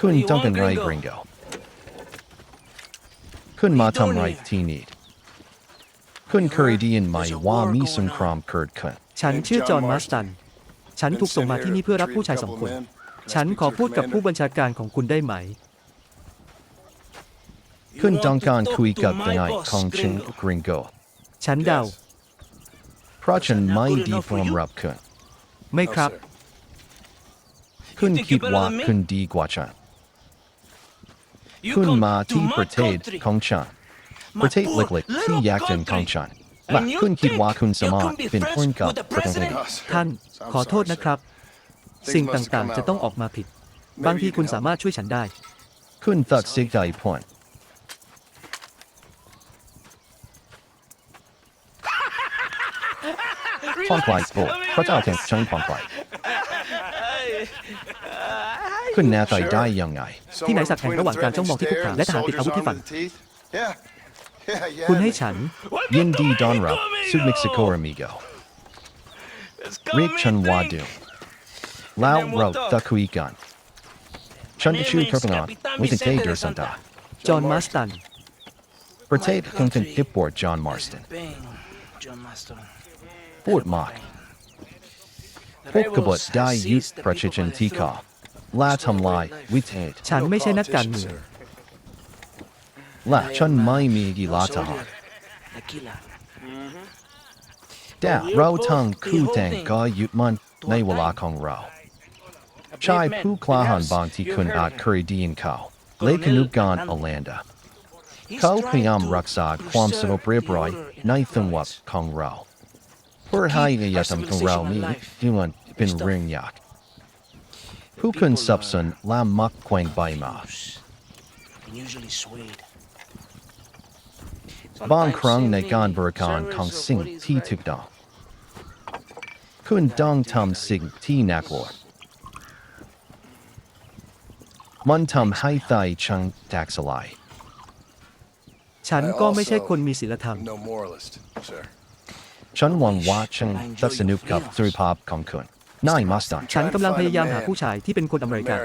คุณ What do you ต้อง want, เป็นไร gringo? กริงโกคุณมาทำไร doing here? ที่นี่คุณเคยได้ยินไหมว่ามีสงครามเกิดขึ้นฉันชื่อจอห์นมาสตัน ฉันถูกส่งมาที่นี่เพื่อรับผู้ชายสองคน ฉันขอพูดกับผู้บัญชาการของคุณได้ไหม You คุณ want ต้อง to การ talk คุย to กับ my ทนาย boss, ของฉัน gringo. กริงโกฉันเดา เพราะฉันไม่ Is that not ดี good พร้อม enough for you? รับคุณไม่ครับ คุณ think คิด you're better ว่า than me? คุณดีกว่าฉัน You คุณ come มา to ที่ my ประเทศ country, ของฉัน my ประเทศ poor เล็กๆที่ little ยากจนของ country. ฉันและ And you คุณคิดว่า think คุณสา you มารถ can be เป็น friends เพื่อนกับ with the ประธานาธิบดี president? ท่านขอโทษนะครับ สิ่งต่างๆ จะต้องออกมาผิด บางทีคุณสามารถช่วยฉันได้ คุณตัดสินใจพอนผ่อนคลายโปรดพระเจ้าแห่งฉันผ่อนคลาย คุณแน่ใจได้ยังไง ที่ไหนสักแห่งระหว่างการจ้องมองที่คุกคามและทหารติดอาวุธที่ฟัน คุคุณณให้ให้ฉันฉันยินดีต้อนรับสู่เม็กซิโกอเมโก Let's เรียก come ฉัน in, ว่า drink. ดูแล้วเราจะคุยกันฉันจะชื่อคาร์ปนอวิสิเทเดอร์สันตาจอห์นมาสตัน ประเทศของคุณฮิปปอร์จอห์นมาร์สตัน Bang, John Marston. พูดมากพวกกบฏได้ยึดประชาชนที่ขาและทำลายวิเทศฉันไม่ใช่นักการเมืองและฉันไม่มีกีฬาทหาร Tequila. แต่เราทั้งคู่แต่งก็ยึดมันในเวลาของเราชายผู้กล้าหาญบางที่คุณอาจเคยได้ยินเขาเลขนุกานอแลนดา He's เขาพยายาม trying to รักษาความสงบเรียบร้อย preserve ในจังหวัดของเราเพื่อให้อายธรรมของเรามีที่มันเป็นเรื่องยาก ผู้คนสับสนและมักแขวงใบมา and usually swayed. บางครั้งในการบริการของสิ่งที่ถูกต้องคุณต้องทำสิ่งที่น่ากลัวมันทำให้ไตชังแตกสลายฉันก็ไม่ใช่คนมีศีลธรรมฉันหวังว่าฉันจะส นุกกับสุขภาพของคุณนายมาสตันฉันกำลังพยายามหาผู้ชายที่เป็นคนอเมริกัน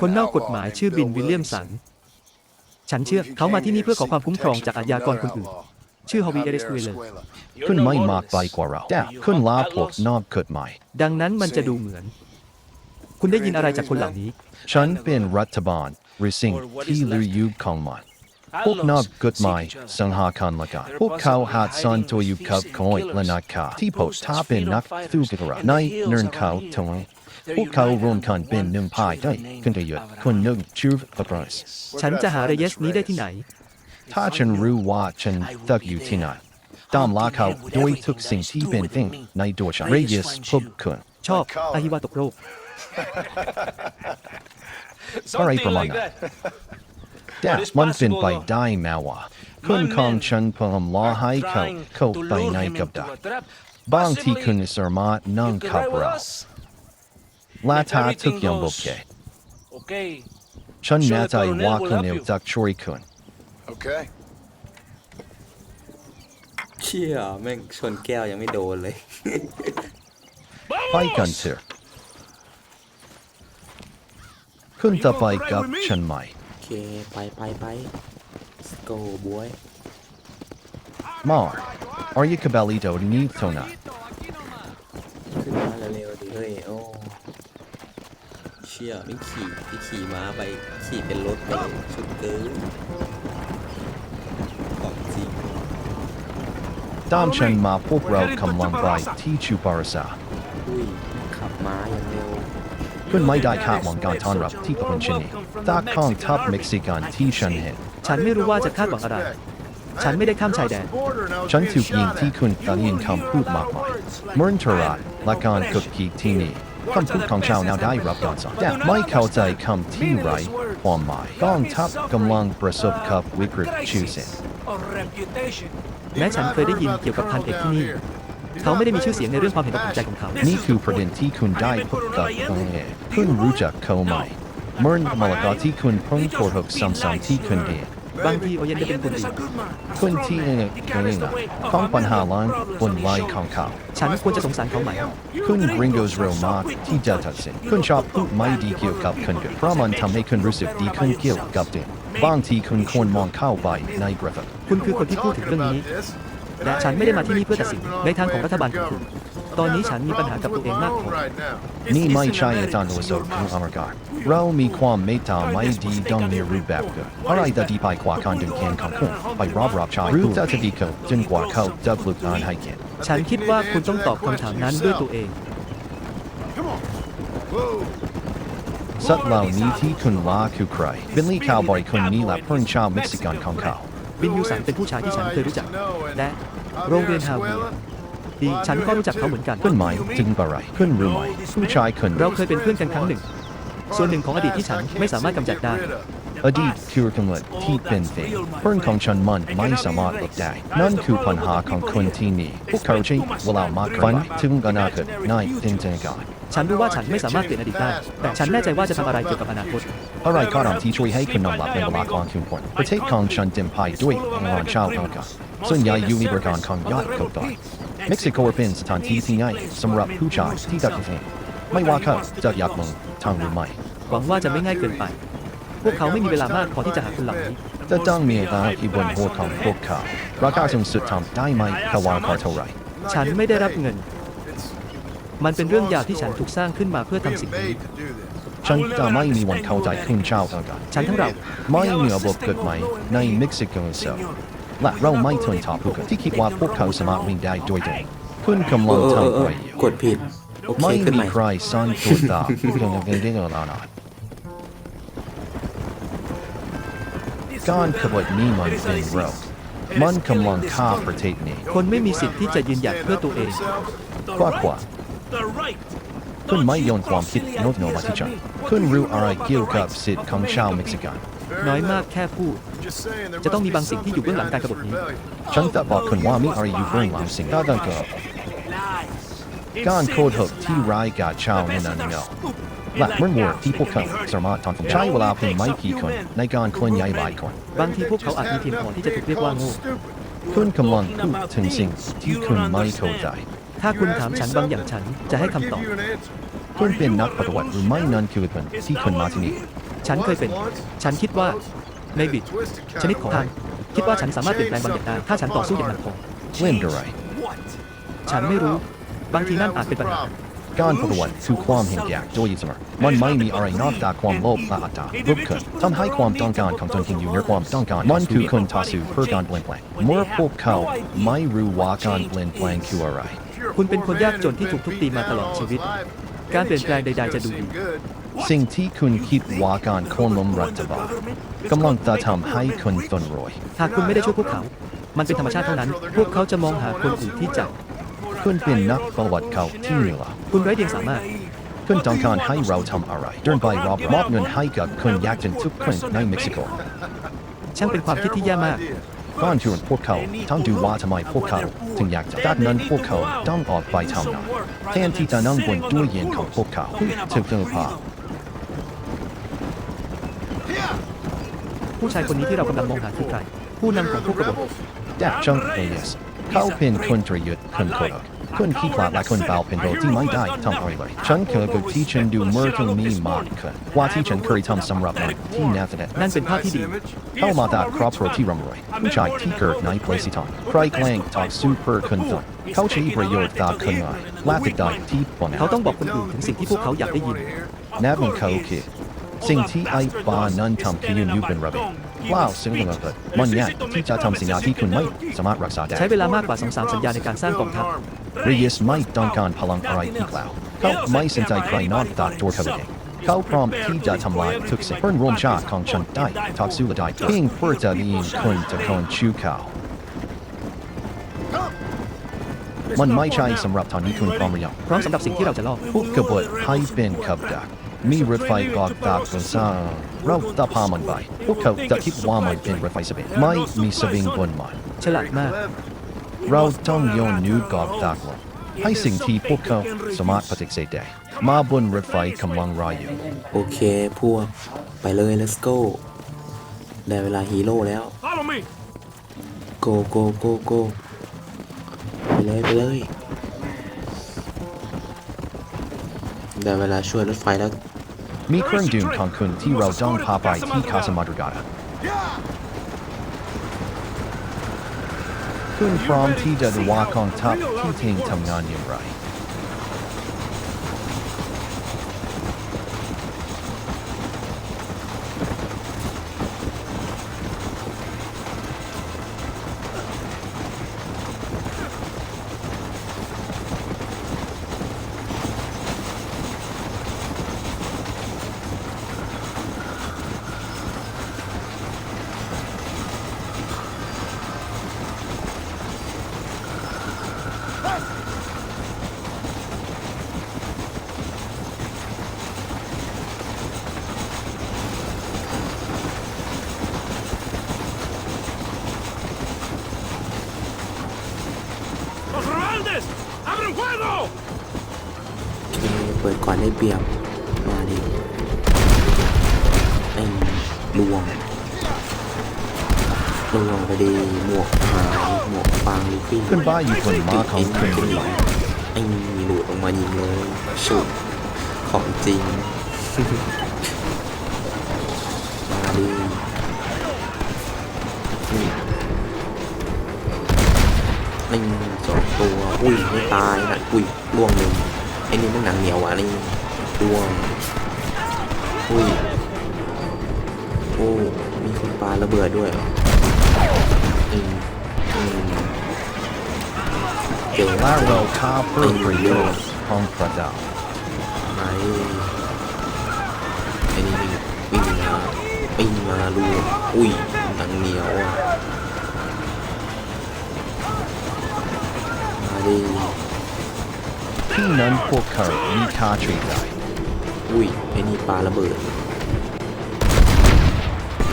คนนอกกฎหมายชื่อบินวิลเลียมสัน ฉันเชื่อเขามาที่นี่เพื่อขอความคุ้มครองจากอาชญากรคนอื่น ชื่อฮาวีเอเดสเวเลอร์คุณไม่มากไปกว่าเราแต่คุณลาพวกนอกกฎหมาย ดังนั้นมันจะดูเหมือน คุณได้ยินอะไรจากคนเหล่านี้ ฉันเป็นรัฐบาลหรือสิ่งที่เหลืออยู่ของมัน พวกนอกกฎหมายสังหารกันละกันพวกเขาหาดซ่อนตัวอยู่กับคอยและนักข่าวที่พบถ้าเป็นนักสู้กันระในเนินเขาทงพวกเขารวมกันเป็นหนึ่งพายได้คุณจะหยุดคุณนึกชูฟอัปรสฉันจะหาเรเยสนี้ได้ที่ไหน ถ้าฉันรู้ว่าฉันตักอยู่ที่ไหนตามลาเขาโดยทุกสิ่งที่เป็นสิ่งในตัวฉันเรยสพบคุณชอบอาฮิวาตกโรคอะไร Something ประมาณ like นั้น that. แต่มันเป็นไปได้แม้ว่าคุณของฉันเพิ่มล้อให้เขา Trying เข้า to ไป lure ใน him กับ into ดัก a trap. บางที่ Possibly คุณสามารถนั่ง you can ขับ ride with เรา us. และถ้า Everything ทุกอย่างโอ goes เค Okay. ฉันแน่ใจ Sure, Colonel ว่า will คุณ help เอว you. จะช่วยคุณเชี่ยแม่งชนแก้วยังไม่โดนเลยไปกันเถอะ คุณจะไปกับฉันไหมโอเคไปไปไป Let's go boy มา Are you Caballito นี่เท่านั้นขึ้นมาเร็วๆดิเฮ้ยโอ้เชี่ยไม่ขี่ที่ขี่ม้าไปขี่เป็นรถไปสุดเกินของจริงตามฉันมาพวกเรากำลังไปที่ชูปาราซาอุ้ยขับม้าอย่างเร็ว คุณไม่ได้คาดหวังการต้อนรับที่เป็นเช่นนี้ตากของทัพเม็กซิกันที่ฉันเห็น ฉันไม่รู้ว่าจะคาดหวังอะไร ฉันไม่ได้ข้ามชายแดน ฉันถูกยิงที่คุณได้ยินคำพูดมากมายเหมือนทรัสและการกดขี่ที่นี่คำพูดของชาวนาได้รับการสอนแต่ไม่เข้าใจคำที่ไรความหมายกองทัพกำลังประสบกับวิกฤตชื่อเสียง Or reputation. แม้ฉันเคยได้ยินเกี่ยวกับพันเอกที่นี่ เขาไม่ได้มีชื่อเสียงในเรื่องความเห็นอกเห็นใจของเขา นี่คือประเด็นที่คุณได้พบกับตัวเองคุณรู้จักเขาไหมเหมือนมรดกที่คุณเพิ่งโกหกซ้ำๆที่คุณเรียนบางทีโอเย็นจะเป็นคนดีคุณที่เองเองอะของปัญหาล้านบนไลน์ของเขาฉันควรจะสงสารเขาไหมคุณกริงโกสเร็วมากที่จะตัดสินคุณชอบพูดไม่ดีเกี่ยวกับคุณเพราะมันทำให้คุณรู้สึกดีขึ้นเกี่ยวกับเด็กบางทีคุณควรมองเข้าไปในกระจกคุณคือคนที่พูดถึงเรื่องนี้ และฉันไม่ได้มาที่นี่เพื่อตัดสินในทางของรัฐบาลของคุณตอนนี้ฉันมีปัญหากับตัวเองมากพอนี่ไม่ใช่อาจารย์โอโซของอเมริกาเรามีความเมตตาไม่ดีต้องมีรูปแบบเกิดอะไรแต่ดีไปกว่าการดึงแขนของคุณไปรอบรับชายหรือจะจะดีเกินจนกว่าเขาจะปลุกอ่านให้เกียรติฉันคิดว่าคุณต้องตอบคำถามนั้นด้วยตัวเองสัตว์เหล่านี้ที่คุณว่าคือใครบิลลี่คาวบอยคนนี้และเพื่อนชาวเม็กซิกันของเขา บินยูสันเป็นผู้ชายที่ฉันเคยรู้จัก และโรงเรียนฮาเวียร์ดีฉันก็รู้จักเขาเหมือนกันคุณหมายถึงอะไรคุณรู้ไหมผู้ชายคนเราเคยเป็นเพื่อนกันครั้งหนึ่ง ส่วนหนึ่งของอดีตที่ฉันไม่สามารถกำจัดได้อดีตคือกำเนิดที่เป็นเฟกเพื่อนของฉันมันไม่สามารถหลบได้ นั่นคือปัญหาของคนที่นี่พวกเขาใช้เวลามากฝันถึงอนาคตในจินตนาการ ฉันรู้ว่าฉันไม่สามารถเปลี่ยนอดีตได้ แต่ฉันแน่ใจว่าจะทำอะไรเกี่ยวกับอนาคต อะไรก็ตามที่ช่วยให้คุณนอนหลับในเวลาของคุณควรประเทศของฉันเต็มไปด้วยพลังงานชาวอเมริกาส่วนใหญ่อยู่ในบริการของยอดกบฏเม็กซิโกเป็นสถานที่ที่ง่ายสำหรับผู้ชายที่ตัดสินไม่ว่าเขาจะอยากลงทางหรือไม่หวังว่าจะไม่ง่ายเกินไป พวกเขาไม่มีเวลามากพอที่จะหาคนเหล่านี้จะต้องมีอะไรที่บนหัวของพวกเขาราคาสูงสุดทำได้ไหมเขาว่าเขาเท่าไหร่ฉันไม่ได้รับเงิน มันเป็นเรื่องยาวที่ฉันถูกสร้างขึ้นมาเพื่อทำสิ่งนี้ ฉันจะไม่มีวันเข้าใจคุณชาวอเมริกาฉันทั้งเราไม่มีระบบกฎหมายในเม็กซิโกเซลและเราไม่ทนต่อผู้คนที่คิดว่าพวกเขาสามารถวิ่งได้ด้วยตัวเองคุณกำเอลังอเออทำเออะอไรอยู่กดผิดโอเคไม่ขึ้นมีใหม่ ใครซ่อนตัวตาผู้คนยังเรียกเราหนาการขบฏนี้มันเป็นเรามันกำลังฆ่าประเทศนี้คนไม่มีสิทธิ์ที่จะยืนหยัดเพื่อตัวเอง กว่ากว่า คุณไม่โยนความคิดโน้ตโนมาที่ฉันคุณรู้อะไรเกี่ยวกับสิทธิ์ของชาวเม็กซิกันน้อยมากแค่พูด จะต้องมีบางสิ่งที่อยู่เบื้องหลังการกบฏนี้ ฉันจะบอกคุณว่ามีอะไรอยู่เบื้องหลังสิ่งที่ดังกล่าวการโคดหกที่ร้ายกาจชาวเนนันเงาและเมื่อวัวที่พวกเขาสามารถทำใช้เวลาเพียงไม่กี่คนในการเคลื่อนย้ายหลายคนบางทีพวกเขาอาจมีเพียงพอที่จะถูกเรียกว่าโง่คุณกำลังพูดถึงสิ่งที่คุณไม่เข้าใจ ถ้าคุณถามฉันบางอย่างฉันจะให้คำตอบ คุณเป็นนักปฏิวัติหรือไม่นั่นคือเป็นที่คุณมาที่นี่ฉันเคยเป็น ฉันคิดว่าในบิดชนิดของทางคิดว่าฉันสามารถเปลี่ยนแปลงบางอย่างได้ถ้าฉันต่อสู้อย่างหนักพอเล่นอะไรฉันไม่รู้ บางทีนั่นอาจเป็นปัญหาการปฏิวัติคือความเห็นแก่โดยเสมอมันไม่มีอะไรนอกจากความโลภและอัตตาลุกขึ้นทำให้ความต้องการของตนเองอยู่เหนือความต้องการมันคือคนต่อสู้เพื่อการเปลี่ยนแปลงเมื่อพวกเขาไม่รู้ว่าการเปลี่ยนแปลงคืออะไร คุณเป็นคนยากจนที่ถูกทุบตีมาตลอดชีวิต การเปลี่ยนแปลงใดๆจะดูดี สิ่งที่คุณคิดว่าการโค่นล้มรัฐบาลกำลังจะทำให้คุณตนรวย หากคุณไม่ได้ช่วยพวกเขา มันเป็นธรรมชาติเท่านั้น พวกเขาจะมองหาคนอื่นที่จะคุณเป็นนักประวัติเขาที่เหนือคุณไร้เดียงสามารถ คุณต้องการให้เราทำอะไรเดินไปรอบมอบเงินให้กับคนยากจนทุกคนในเม็กซิโก ช่างเป็นความคิดที่แย่มาก ก่อนชวนพวกเขาต้องดูว่าทำไมพวกเขาถึงอยากจะดังนั้นพวกเขาต้องออกไปทำงานแทนที่จะนั่งบนด้วยเย็นของพวกเขาถึงเจอภาพผู้ชายคนนี้ที่เรากำลังมองหาคือใครผู้นำของพวกกบฏแดกจังเอเยสเขาเป็นคนตรยุทธ์คนโกหก คนขี้ขลาดและคนเบาเป็นโรคที่ไม่ได้ทำอะไรเลยฉันเคยกับที่ฉันดูเมื่อตรงนี้มากขึ้นกว่าที่ฉันเคยทำสำหรับมันที่น่าธเนตนั่นเป็นภาพที่ดี เข้ามาจากครอบครัวที่ร่ำรวยผู้ชายที่เกิดในเพลสิตอนใครแกล้ง talk super คนตนเขาใช้ประโยชน์จากคนงานและติดได้ที่ปนเขาต้องบอกคนอื่นถึงสิ่งที่พวกเขาอยากได้ยินนับมันเขาคือสิ่งที่ไอ้ปานั้นทำคือยืนอยู่เป็นระเบียบ ว้าวสิ่งนั้นเกิดมันยากที่จะทำสิ่งที่คุณไม่สามารถรักษาได้ใช้เวลามากกว่าสองสามสัญญาในการสร้างกองทัพเรียสไม่ต้องการพลังอะไรอีกแล้วเขาไม่สนใจใครนอกจากตัวเขาเองเขาพร้อมที่จะทำลายทุกสิ่งเพื่อนร่วมชาติของฉันได้ทักสู้และได้เพียงเพื่อจะมีคนจะคนชูเขามันไม่ใช่สำหรับตอนนี้คุณพร้อมหรือยังพร้อมสำหรับสิ่งที่เราจะล่อพวกกบฏให้เป็นกับดัก มีรถไฟกอกดักบนซ่าเราตะพามันไปพวกเขาจะคิดว่ามันเป็นรถไฟสเปนไม่มีสวิงบนมันฉลาดมาก เราต้องโยนนิ้วกอกดักลงให้สิ่งที่พวกเขาสามารถปฏิเสธได้มาบนรถไฟกำลังรออยู่ โอเคพวก ไปเลย let's go ได้เวลาฮีโร่แล้ว Follow me. โกโกโกโกไปเลยไปเลยได้เวลาช่วยรถไฟแล้ว มีเครื่องดื่มของคุณที่เราต้องพาไปที่คาสมาดริกาคุณพร้อมที่จะดูว่ากองทัพที่เทงทำงานอย่างไร ¡Los rebeldes! ¡Abren fuego! เปิดก่อน ได้เปรียบ มาดิไอ้ลวงลวงไปดีหมวกหายหมวกฟางลูฟี่คุณบ้าอยู่คนมาของคุณหรือเปล่าไอ้หลุดออกมายิงเลยสุดของจริง มาดินี่นี่สองตัว อุ้ยไม่ตายนะอุ้ยล่วงหนึ่ง ไอ้นี่มันหนังเหนียวอะนี่ล่วงอุ้ยโอ้มีคนปาระเบิดด้วยเหรออืมอืมเจอลาเราข้าเพื่อประโยชน์ของพระเจ้าไหนไอ้นี่วิ่งวิ่งมาวิ่งมาลูกอุ้ยหนังเหนียวอะมาดิ ที่นั้นพวกเขามีค่าใช้จ่ายอุ้ยไอ้นี่ปลาระเบิด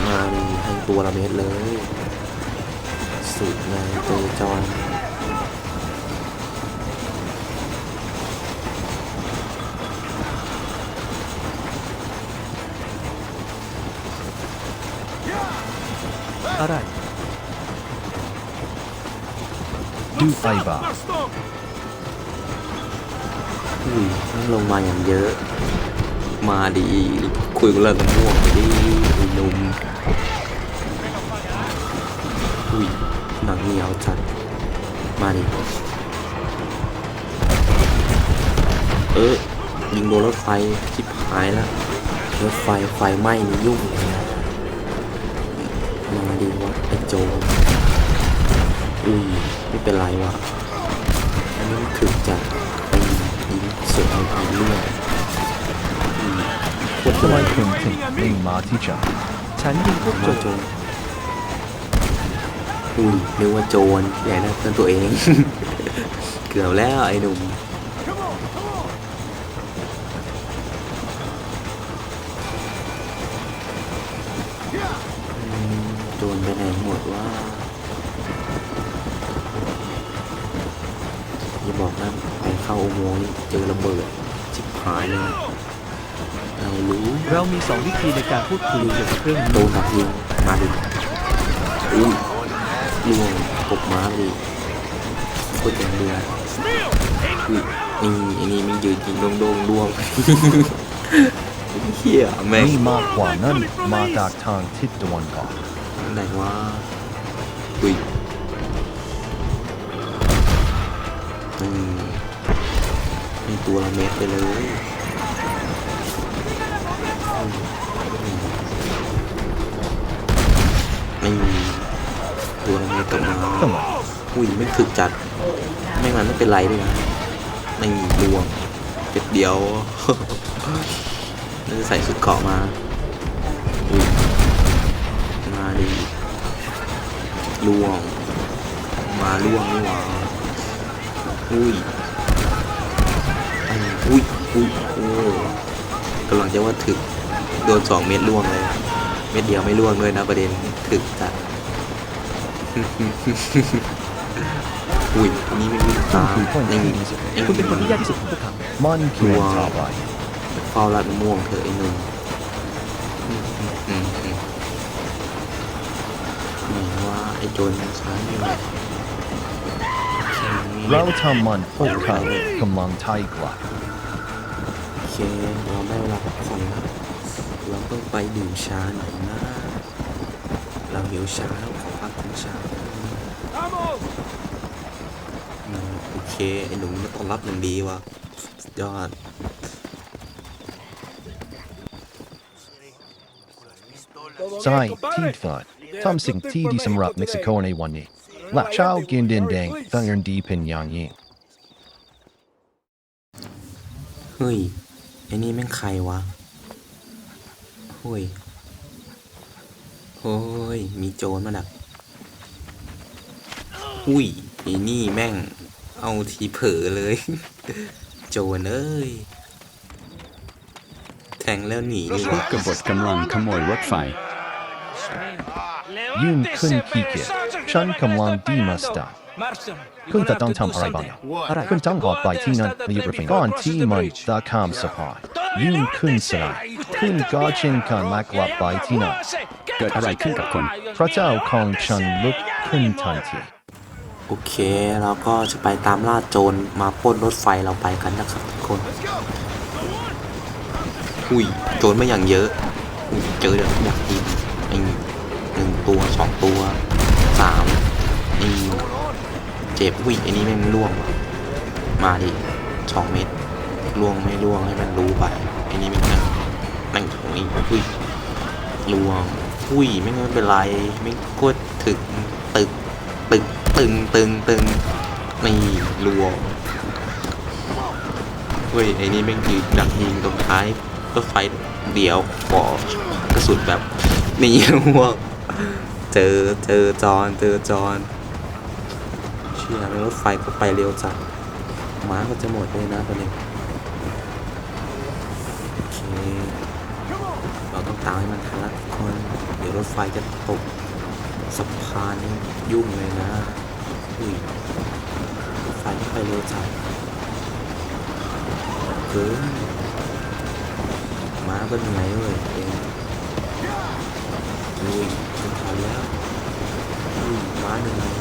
มาดิให้ตัวละเม็ดเลย สุดงานเจอจอนอะไรดูไปบ้า ¡Más stop! อุ้ยมันลงมาอย่างเยอะ มาดีคุยกับเรากันม่วงไปดิไอ้นุ่มอุ้ยหนังเหนียวจัด มาดิ เออยิงโดนรถไฟชิบหายแล้วรถไฟไฟไหม้นี่ยุ่งเลยนะมาดีวะไอ้โจอุ้ยไม่เป็นไรวะอันนี้ถึกจัด ไปยิงสวนเอาไปเรื่อยอุ้ยโคตรทำไมเลยคุณถึงไม่มาที่ฉันฉันยิงพวกโจมารโจรอุ้ยนึกว่าโจรใหญ่นะเพื่อนตัวเอง เกือบแล้วไอ้หนุ่ม สองวิธีในการพูดคุยเกี่ยวกับเรื่องนี้ตูครับลุงมาดิอุ้ยลุงปกม้าดิกดอย่างเรืออุ้ยนี่อันนี้มันยืนริงโด่งๆร่วงเขี้ยแม่งมากกว่านั่นมาจากทางทิศตะวันออกไหนวะอุ้ยอืมมีตัวละเม็ดไปเลย ตัวละเม็ดกลับมาทำไมอุ้ยไม่ถึกจัด ไม่งั้นไม่เป็นไรเลยนะไม่มีรวงเป็ดเดียวน่าจะใส่ชุดเกราะมาอุ้ยมาดีล่วง มาล่วงนี่หว่าอุ้ยอันอุ้ยอุ้ยโอ้กำลังจะว่าถึกโดนสองเม็ดล่วงเลย เม็ดเดียวไม่ล่วงเลยนะประเด็นถึกจัด อุ้ยอันนี้ไม่มีตาคือคนในที่ดีสุดคุณเป็นคนที่ยากที่สุดของพวกเขามันเขียนต่อไปเฝ้ารัดม่วงเถอะไอ้หนุ่มอืมอืมอืมอ้โจรมันค้างอยู่เนี่ยแค่นี้เราทำมันพวกเขากำลังไทยกลับโอเคเราได้เวลาพักผ่อนแล้วเราต้องไปดื่มชาหน่อยนะ เราหิวชาแล้ว โอเค ไอ้หนุ่มมันต้อนรับอย่างดีว่ะสุดยอดใช่ที่ฝันทำสิ่งที่ดีสำหรับเม็กซิโกในวันนี้และชาวกินดินแดงตั้งยันดีเป็นอย่างยิ่งเฮ้ยไอ้นี่แม่งใครวะเฮ้ยเฮ้ยมีโจรมาดัก อุ้ยไอ้นี่แม่ง เอาทีเผลอเลย โจรเอ้ย แทงแล้วหนีนี่พววะกกบฏกำลังขโมยรถไฟยื่นขึ้นขี้เกียจฉันกำลังดีมาสตาร์คุณจะต้องทำอะไรบ้างอะไรคุณต้องออกไปที่นั่นรีบไปก่อนที่มันจะข้ามสะพานยื่นขึ้นสนามคุณก็เช่นกันและกลับไปที่นั่นเกิดอะไรขึ้นกับคุณ พระเจ้าของฉันลุกขึ้นทันที โอเคเราก็จะไปตามล่าโจรมาปล้นรถไฟเราไปกันนะครับทุกคนอุ้ยโจรไม่อย่างเยอะอุ้ยเจอเดี๋ยวอยากกินไอ้หนึ่งตัวสองตัวสามไอ้เจ็บอุ้ยไอ้นี่แม่งล่วงว่ะมาดิสองเม็ดล่วงไม่ล่วงให้มันรู้ไปไอ้นี่แม่งนั่งนั่งตรงนี้อุ้ยล่วงอุ้ยไม่งไม่เป็นไรไม่กดถึง ตึกตึงตึงตึงนี่ล่วเฮ้ยไอ้นี่แม่งยืนดักยิงตรงท้ายรถไฟเดี๋ยวขอกระสุนแบบนี่ล่วเจอเจอจอนเจอจอนเชื่อแล้วรถไฟก็ไปเร็วจัดม้าก็จะหมดเลยนะตอนนี้โอเคเราต้องตามให้มันทันละทุกคน เดี๋ยวรถไฟจะตกสะพานยุ่งเลยนะ อุ้ยรถไฟไม่ไปเร็วจัดเกินม้าก็นื่อยเว้ยเองอุ้ยจะทันแล้วอุ้ยม้าเหนื่อย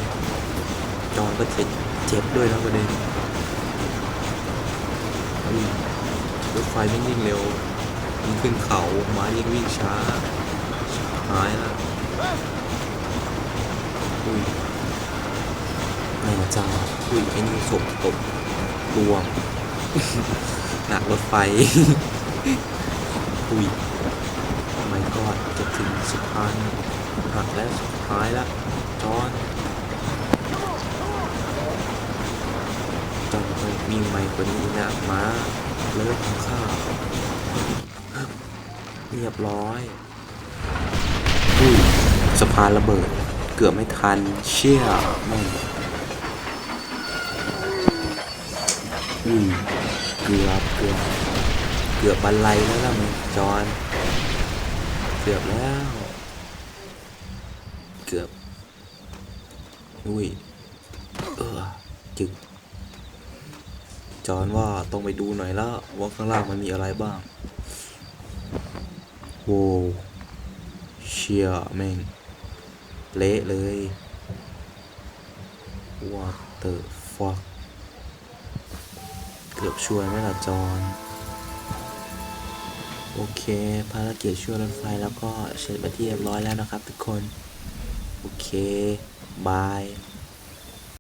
จอนก็เจ็บเจ็บด้วยนะประเด็นอุ้ยรถไฟไม่ยิ่งเร็วยิ่งขึ้นเขาม้ายิ่งวิ่งช้าหายละอุ้ย ม่เจ้าอุ้ยไอ้นี่ศพตกรวงหนักรถไฟอุ้ยไม่กอดจะถึงสุพรรณหักแล้วสุดท้ายละจอนจอนไปวิ่งไวกว่านี้นะมาเลิกของข้าเรียบร้อยอุ้ยสะพานระเบิด เกือบไม่ทัน เชี่ยแม่ง อุ้ยเกือบเกือบเกือบบันไลแล้วล่ะมึงจอนเกือบแล้ว เกือบอุ้ยเออจึกจอนว่าต้องไปดูหน่อยแล้วว่าข้างล่างมันมีอะไรบ้างโว้เชียแม่ง เละเลย What the fuck เกือบช่วยไม่ล่ะจอนโอเค ภารกิจช่วยรถไฟแล้วก็เสร็จไปที่เรียบร้อยแล้วนะครับทุกคน โอเค บาย